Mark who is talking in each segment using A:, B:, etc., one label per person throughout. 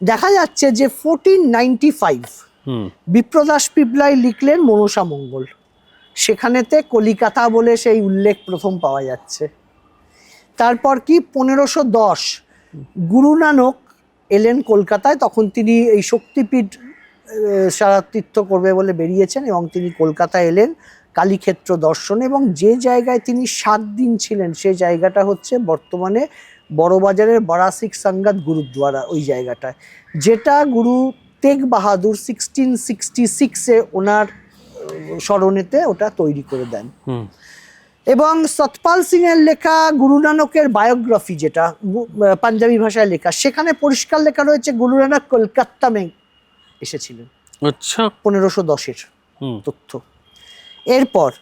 A: দেখা যাচ্ছে যে fourteen ninety five Bipradas Pipilai লিখলেন মনসা মঙ্গল। সেখানেতে কলিকাতা বলে সেই উল্লেখ প্রথম পাওয়া যাচ্ছে। তারপর কি পনেরোশো দশ গুরু নানক এলেন কলকাতায় তখন তিনি এই শক্তিপীঠ সারা তীর্থ করবে বলে বেরিয়েছেন এবং তিনি কলকাতায় এলেন কালীক্ষেত্র দর্শন এবং যে জায়গায় তিনি সাত দিন ছিলেন সেই জায়গাটা হচ্ছে বর্তমানে বড়বাজারের বারাসিক সাঙ্গাত গুরুদ্বারা ওই জায়গাটায়। যেটা গুরু তেগ বাহাদুর সিক্সটিন সিক্সটি সিক্সে ওনার স্মরণেতে ওটা তৈরি করে দেন। এবং সতপাল সিং এর লেখা গুরু নানকের বায়োগ্রাফি যেটা পাঞ্জাবি ভাষায় লেখা সেখানে পরিষ্কার লেখা রয়েছে গুরু নানক কলকাতা মে এসেছিলেন।
B: আচ্ছা।
A: পনেরোশো দশের
B: হুম।
A: তথ্য। এরপর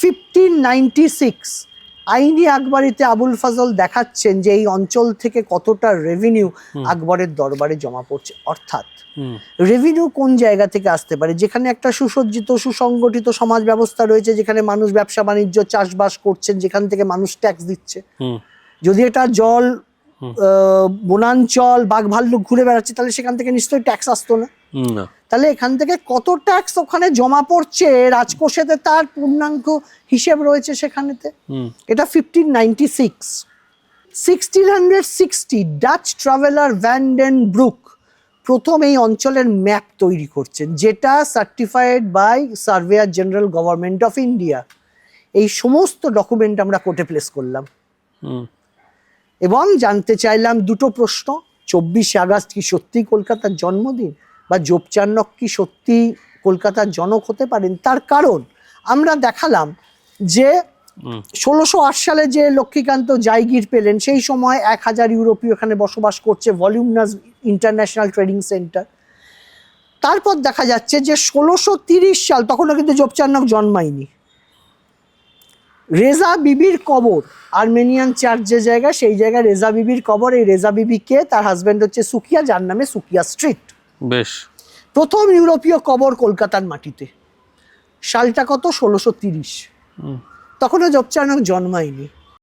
A: ফিফটিন নাইনটি সিক্স আইনি আকবরিতে আবুল ফজল দেখাচ্ছেন যে এই অঞ্চল থেকে কতটা রেভিনিউ আকবরের দরবারে জমা পড়ছে। অর্থাৎ রেভিনিউ কোন জায়গা থেকে আসতে পারে? যেখানে একটা সুসজ্জিত সুসংগঠিত সমাজ ব্যবস্থা রয়েছে যেখানে মানুষ ব্যবসা বাণিজ্য চাষবাস করছেন যেখান থেকে মানুষ ট্যাক্স দিচ্ছে। যদি এটা জল বনাঞ্চল বাঘ ভাল্লুক ঘুরে বেড়াচ্ছে তাহলে সেখান থেকে নিশ্চয়ই ট্যাক্স আসতো না। তাহলে এখান থেকে কত ট্যাক্স ওখানে জমা পড়ছে? রাজকোষেতে তার পূর্ণাঙ্গ হিসেব রয়েছে সেখানেতে? এটা fifteen ninety six sixteen hundred sixty Dutch traveller Van den Broecke প্রথম এই অঞ্চলের ম্যাপ তৈরি করছেন যেটা certified by surveyor general government of India এই সমস্ত ডকুমেন্ট আমরা কোর্টে প্লেস করলাম। এবং জানতে চাইলাম দুটো প্রশ্ন চব্বিশে আগস্ট কি সত্যি কলকাতার জন্মদিন? বা জোপচান্নক কি সত্যি কলকাতার জনক হতে পারেন? তার কারণ আমরা দেখালাম যে ষোলোশো আট সালে যে লক্ষ্মীকান্ত জাইগির পেলেন সেই সময় এক হাজার ইউরোপীয় এখানে বসবাস করছে ভলিউমনাস ইন্টারন্যাশনাল ট্রেডিং সেন্টার। তারপর দেখা যাচ্ছে যে ষোলোশো তিরিশ সাল তখনও কিন্তু জোপচান্নক জন্মায়নি। রেজা বিবির কবর আর্মেনিয়ান চার্চ যে জায়গা সেই জায়গায় রেজা বিবির কবর এই রেজা বিবিকে তার হাজব্যান্ড হচ্ছে সুকিয়া যার নামে সুকিয়া স্ট্রিট।
B: বেশ।
A: প্রথম ইউরোপীয় কবর কলকাতার মাটিতে। সালটা কত? ষোলোশো তিরিশ। তখনও জপচানক জন্মায়নি।